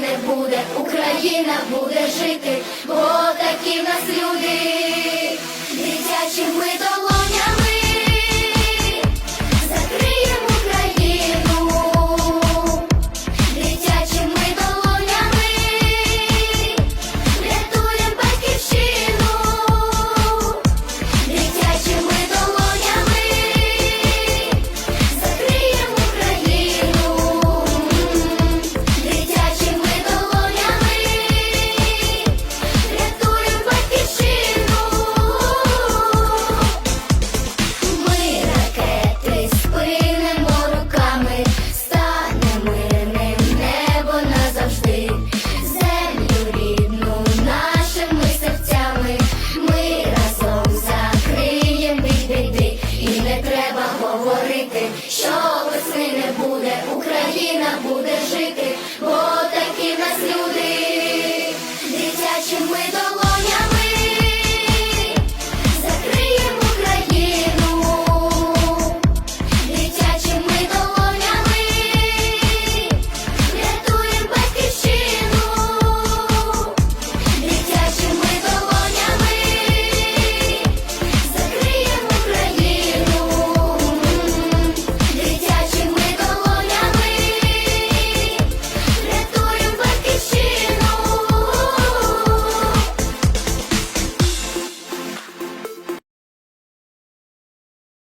України буде, Україна буде жити.